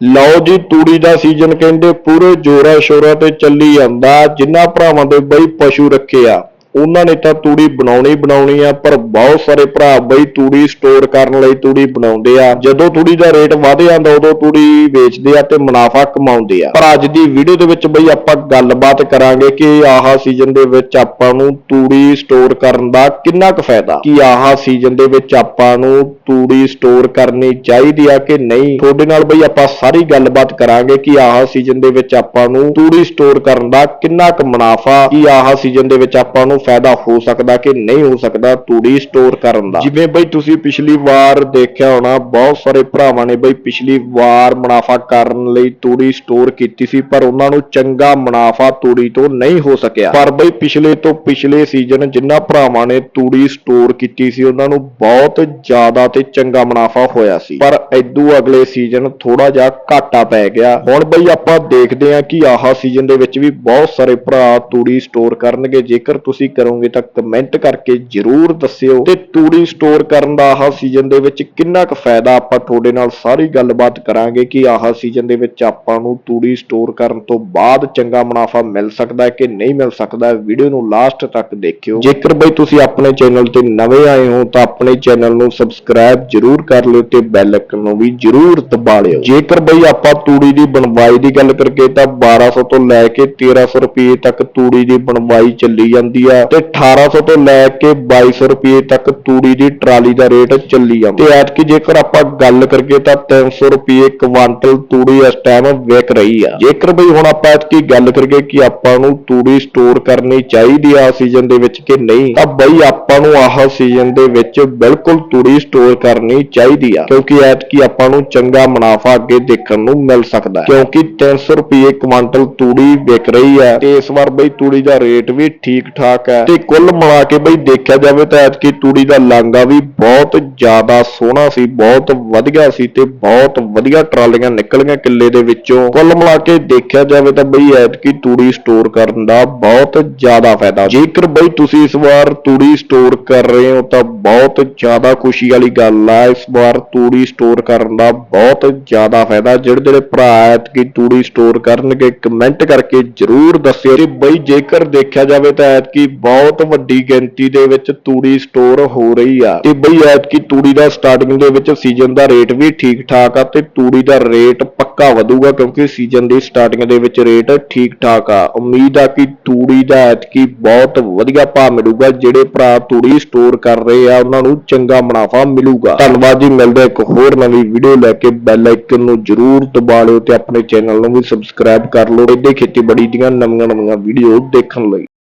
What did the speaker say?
ਲਓ ਜੀ, ਤੂੜੀ ਦਾ ਸੀਜ਼ਨ ਕਹਿੰਦੇ ਪੂਰੇ ਜੋਰਾ ਸ਼ੋਰਾ ਤੇ ਚੱਲੀ ਜਾਂਦਾ ਜਿਨ੍ਹਾਂ ਭਰਾਵਾਂ ਦੇ ਬਈ ਪਸ਼ੂ ਰੱਖੇ ਆ, ਉਹਨਾਂ ਨੇ ਤਾਂ ਤੂੜੀ ਬਣਾਉਣੀ ਬਣਾਉਣੀ ਆ, ਪਰ ਬਹੁਤ ਸਾਰੇ ਭਰਾ ਬਈ ਤੂੜੀ ਸਟੋਰ ਕਰਨ ਲਈ ਤੂੜੀ ਬਣਾਉਂਦੇ ਆ। ਜਦੋਂ ਤੂੜੀ ਦਾ ਰੇਟ ਵਧ ਜਾਂਦਾ, ਉਦੋਂ ਤੂੜੀ ਵੇਚਦੇ ਆ ਤੇ ਮੁਨਾਫਾ ਕਮਾਉਂਦੇ ਆ। ਪਰ ਅੱਜ ਦੀ ਵੀਡੀਓ ਦੇ ਵਿੱਚ ਬਈ ਆਪਾਂ ਗੱਲਬਾਤ ਕਰਾਂਗੇ ਕਿ ਆਹਾ ਸੀਜ਼ਨ ਦੇ ਵਿੱਚ ਆਪਾਂ ਨੂੰ ਤੂੜੀ ਸਟੋਰ ਕਰਨ ਦਾ ਕਿੰਨਾ ਕੁ ਫਾਇਦਾ, ਕਿ ਆਹਾ ਸੀਜ਼ਨ ਦੇ ਵਿੱਚ ਆਪਾਂ ਨੂੰ ਤੂੜੀ ਸਟੋਰ ਕਰਨੀ ਚਾਹੀਦੀ ਆ ਕਿ ਨਹੀਂ? ਤੁਹਾਡੇ ਨਾਲ ਬਈ ਆਪਾਂ ਸਾਰੀ ਗੱਲਬਾਤ ਕਰਾਂਗੇ ਕਿ ਆਹ ਸੀਜ਼ਨ ਦੇ ਵਿੱਚ ਆਪਾਂ ਨੂੰ ਤੂੜੀ ਸਟੋਰ ਕਰਨ ਦਾ ਕਿੰਨਾ ਕੁ ਮੁਨਾਫਾ, ਕਿ ਆਹ ਸੀਜ਼ਨ ਦੇ ਵਿੱਚ ਆਪਾਂ ਨੂੰ ਫਾਇਦਾ ਹੋ ਸਕਦਾ ਕਿ ਨਹੀਂ ਹੋ ਸਕਦਾ ਤੂੜੀ ਸਟੋਰ ਕਰਨ ਦਾ? ਜਿਵੇਂ ਬਈ ਤੁਸੀਂ ਪਿਛਲੀ ਵਾਰ ਦੇਖਿਆ ਹੋਣਾ, ਬਹੁਤ ਸਾਰੇ ਭਰਾਵਾਂ ਨੇ ਬਈ ਪਿਛਲੀ ਵਾਰ ਮੁਨਾਫਾ ਕਰਨ ਲਈ ਤੂੜੀ ਸਟੋਰ ਕੀਤੀ ਸੀ, ਪਰ ਉਹਨਾਂ ਨੂੰ ਚੰਗਾ ਮੁਨਾਫਾ ਤੂੜੀ ਤੋਂ ਨਹੀਂ ਹੋ ਸਕਿਆ। ਪਰ ਬਈ ਪਿਛਲੇ ਤੋਂ ਪਿਛਲੇ ਸੀਜ਼ਨ ਜਿਨ੍ਹਾਂ ਭਰਾਵਾਂ ਨੇ ਤੂੜੀ ਸਟੋਰ ਕੀਤੀ ਸੀ, ਉਹਨਾਂ ਨੂੰ ਬਹੁਤ ਜ਼ਿਆਦਾ ਤੇ ਚੰਗਾ ਮੁਨਾਫਾ ਹੋਇਆ ਸੀ। ਪਰ ਐਦੂ ਅਗਲੇ ਸੀਜ਼ਨ ਥੋੜਾ ਜਿਹਾ ਘਾਟਾ ਪੈ ਗਿਆ। ਹੁਣ ਬਈ ਆਪਾਂ ਦੇਖਦੇ ਹਾਂ ਕਿ ਆਹਾ ਸੀਜ਼ਨ ਦੇ ਵਿੱਚ ਵੀ ਬਹੁਤ ਸਾਰੇ ਭਰਾ ਤੂੜੀ ਸਟੋਰ ਕਰਨਗੇ। ਜੇਕਰ ਤੁਸੀਂ ਕਰੋਗੇ ਤਾਂ ਕਮੈਂਟ ਕਰਕੇ ਜਰੂਰ ਦੱਸਿਓ। ਤੇ ਤੂੜੀ ਸਟੋਰ ਕਰਨ ਦਾ ਆਹ ਸੀਜ਼ਨ ਦੇ ਵਿੱਚ ਕਿੰਨਾ ਕੁ ਫਾਇਦਾ ਆਪਾਂ ਤੁਹਾਡੇ ਨਾਲ ਸਾਰੀ ਗੱਲਬਾਤ ਕਰਾਂਗੇ ਕਿ ਆਹਾ ਸੀਜ਼ਨ ਦੇ ਵਿੱਚ ਆਪਾਂ ਨੂੰ ਤੂੜੀ ਸਟੋਰ ਕਰਨ ਤੋਂ ਬਾਅਦ ਚੰਗਾ ਮੁਨਾਫਾ ਮਿਲ ਸਕਦਾ ਹੈ ਕਿ ਨਹੀਂ ਮਿਲ ਸਕਦਾ ਵੀਡੀਓ ਨੂੰ ਲਾਸਟ ਤੱਕ ਦੇਖਿਓ। ਜੇਕਰ ਬਈ ਤੁਸੀਂ ਆਪਣੇ ਚੈਨਲ ਤੇ ਨਵੇਂ ਆਏ ਹੋ ਤਾਂ ਆਪਣੇ ਚੈਨਲ ਨੂੰ ਸਬਸਕ੍ਰਾਈਬ ਜਰੂਰ ਕਰ ਲਿਓ ਤੇ ਬੈਲ ਆਈਕਨ ਨੂੰ ਵੀ ਜਰੂਰ ਦਬਾ ਲਿਓ। ਜੇਕਰ ਬਈ ਆਪਾਂ ਤੂੜੀ ਦੀ ਬਣਵਾਈ ਦੀ ਗੱਲ ਕਰੀਏ ਤਾਂ 1200 ਤੋਂ ਲੈ ਕੇ 1300 ਰੁਪਏ ਤੱਕ ਤੂੜੀ ਦੀ ਬਣਵਾਈ ਚੱਲੀ ਜਾਂਦੀ ਆ ਤੇ 1800 ਤੋਂ ਲੈ ਕੇ 2200 ਰੁਪਏ ਤੱਕ ਤੂੜੀ ਦੀ ਟਰਾਲੀ ਦਾ ਰੇਟ ਚੱਲੀ ਜਾਂਦਾ। ਤੇ ਐਤਕੀ ਜੇਕਰ ਆਪਾਂ ਗੱਲ ਕਰੀਏ ਤਾਂ 300 ਰੁਪਏ ਕੁਆਂਟਲ ਤੂੜੀ ਇਸ ਟਾਈਮ ਵਿਕ ਰਹੀ ਆ। ਜੇਕਰ ਬਈ ਹੁਣ ਆਪਾਂ ਐਤਕੀ ਗੱਲ ਕਰੀਏ ਕਿ ਆਪਾਂ ਨੂੰ ਤੂੜੀ ਸਟੋਰ ਕਰਨੀ ਚਾਹੀਦੀ ਆ ਸੀਜ਼ਨ ਦੇ ਵਿੱਚ ਕਿ ਨਹੀਂ, ਤਾਂ ਬਈ ਆਪਾਂ ਨੂੰ ਆਹ ਸੀਜ਼ਨ ਦੇ ਵਿੱਚ ਬਿਲਕੁਲ ਤੂੜੀ ਸਟੋਰ ਕਰਨੀ ਚਾਹੀਦੀ ਆ। ਕਿਉਂਕਿ ਐਤਕੀ ਆਪਾਂ ਨੂੰ ਚੰਗਾ ਮੁਨਾਫਾ ਅੱਗੇ ਦੇਖਣ ਨੂੰ ਮਿਲ ਸਕਦਾ ਹੈ। ਕਿਉਂਕਿ 300 ਰੁਪਏ ਕੁਆਂਟਲ ਤੂੜੀ ਵਿਕ ਰਹੀ ਹੈ ਤੇ ਇਸ ਵਾਰ ਬਈ ਤੂੜੀ ਦਾ ਰੇਟ ਵੀ ਠੀਕ ਠਾਕ ਹੈ। ਤੇ ਕੁੱਲ ਮਿਲਾ ਕੇ ਬਈ ਦੇਖਿਆ ਜਾਵੇ ਤਾਂ ਐਤਕੀ ਤੂੜੀ ਦਾ ਲਾਂਗਾ ਵੀ ਬਹੁਤ ਜ਼ਿਆਦਾ ਸੋਹਣਾ ਸੀ, ਬਹੁਤ ਵਧੀਆ ਸੀ ਤੇ ਬਹੁਤ ਵਧੀਆ ਟਰਾਲੀਆਂ ਨਿਕਲੀਆਂ ਕਿੱਲੇ ਦੇ ਵਿੱਚੋਂ। ਕੁੱਲ ਮਿਲਾ ਕੇ ਦੇਖਿਆ ਜਾਵੇ ਤਾਂ ਬਈ ਐਤਕੀ ਤੂੜੀ ਸਟੋਰ ਕਰਨ ਦਾ ਬਹੁਤ ਜ਼ਿਆਦਾ ਫਾਇਦਾ। ਜੇਕਰ ਬਈ ਤੁਸੀਂ ਇਸ ਵਾਰ ਤੂੜੀ ਸਟੋਰ ਕਰ ਰਹੇ ਹੋ ਤਾਂ ਬਹੁਤ ਜ਼ਿਆਦਾ ਖੁਸ਼ੀ ਵਾਲੀ ਗੱਲ ਆ ਇਸ ਵਾਰ ਤੂੜੀ ਸਟੋਰ ਕਰਨ ਦਾ ਬਹੁਤ ਜ਼ਿਆਦਾ ਫਾਇਦਾ। ਜਿਹੜੇ ਜਿਹੜੇ ਭਰਾ ਐਤਕੀ ਤੂੜੀ ਸਟੋਰ ਕਰਨਗੇ, ਕਮੈਂਟ ਕਰਕੇ ਜਰੂਰ ਦੱਸਿਓ ਤੇ ਬਈ ਜੇਕਰ ਦੇਖਿਆ ਜਾਵੇ ਤਾਂ ਐਤਕੀ ਬਹੁਤ ਵੱਡੀ ਗਿਣਤੀ ਦੇ ਵਿੱਚ ਤੂੜੀ ਸਟੋਰ ਹੋ ਰਹੀ ਆ। ਤੇ ਬਈ ਐਤਕੀ ਤੂੜੀ ਦਾ ਸਟਾਰਟਿੰਗ ਦੇ ਵਿੱਚ ਸੀਜ਼ਨ ਦਾ ਰੇਟ ਵੀ ਠੀਕ ਠਾਕ ਆ ਤੇ ਤੂੜੀ ਦਾ ਰੇਟ ਪੱਕਾ ਵਧੂਗਾ ਕਿਉਂਕਿ ਸੀਜ਼ਨ ਦੀ ਸਟਾਰਟਿੰਗ ਦੇ ਵਿੱਚ ਰੇਟ ਠੀਕ ਠਾਕ ਆ। ਉਮੀਦ ਆ ਕਿ ਤੂੜੀ ਦਾ ਐਤਕੀ ਬਹੁਤ ਵਧੀਆ ਭਾਅ ਮਿਲੂਗਾ, ਜਿਹੜੇ ਭਰਾ ਤੂੜੀ ਸਟੋਰ ਕਰ ਰਹੇ ਆ, ਉਹਨਾਂ ਨੂੰ ਚੰਗਾ ਮੁਨਾਫਾ ਮਿਲੂਗਾ। ਧੰਨਵਾਦ ਜੀ, ਮਿਲਦੇ ਇੱਕ ਹੋਰ ਨਵੀਂ ਵੀਡੀਓ ਲੈ ਕੇ। ਬੈਲ ਆਈਕਨ ਨੂੰ ਜਰੂਰ ਦਬਾ ਲਿਓ ਤੇ ਆਪਣੇ ਚੈਨਲ ਨੂੰ ਵੀ ਸਬਸਕ੍ਰਾਈਬ ਕਰ ਲਓ। ਇਹਦੇ ਖੇਤੀਬਾੜੀ ਦੀਆਂ ਨਵੀਆਂ ਨਵੀਆਂ ਵੀਡੀਓ ਦੇਖਣ ਲਈ।